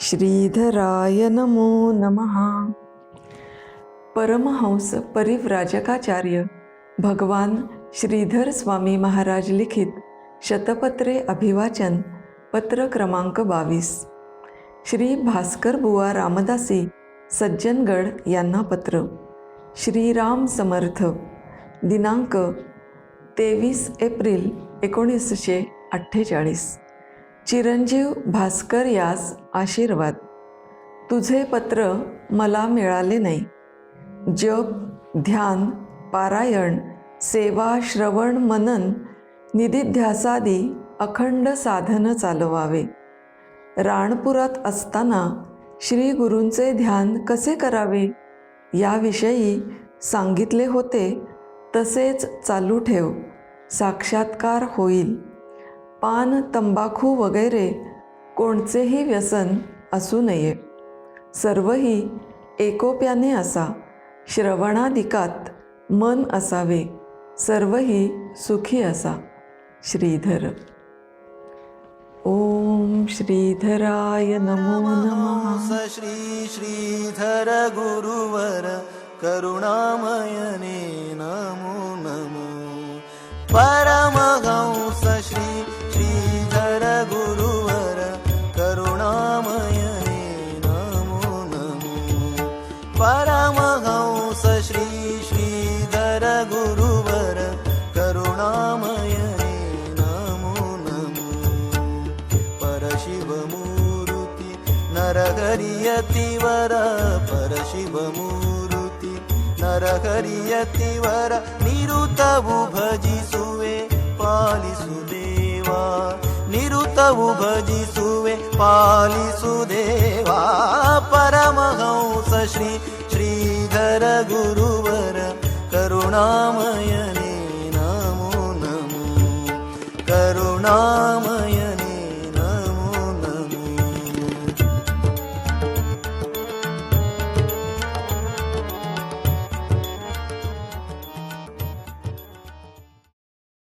श्रीधराय नमो नमः. परमहंस परिव्राजकाचार्य भगवान श्रीधर स्वामी महाराज लिखित शतपत्रे अभिवाचन पत्र क्रमांक बावीस. श्री भास्कर बुवा रामदासी सज्जनगड यांना पत्र. श्रीराम समर्थ दिनांक तेवीस एप्रिल एकोणीसशे अठ्ठेचाळीस. चिरंजीव भास्कर यास आशीर्वाद. तुझे पत्र मला मिळाले नाही. जप ध्यान पारायण सेवा श्रवण मनन निधिध्यासादी अखंड साधन चालवावे. राणपुरात असताना श्री गुरूंचे ध्यान कसे करावे याविषयी सांगितले होते तसेच चालू ठेव. साक्षात्कार होईल. पान तंबाखू वगैरे कोणतेही व्यसन असू नये. सर्वही एकोप्याने असा श्रवणादिकात मन असावे सर्वही सुखी असा. श्रीधर. ओम श्रीधराय नमो नमः. स श्री श्रीधर गुरुवर करुणामयने नमो नमो. परम नरहरियतिवर परशिवमूर्ति। नरहरियतिवर निरुतवु भजिसुवे पालिसुदेवा निरुतवु भजिसुवे पालिसुदेवा परमहंस श्री श्रीधर गुरुवर करुण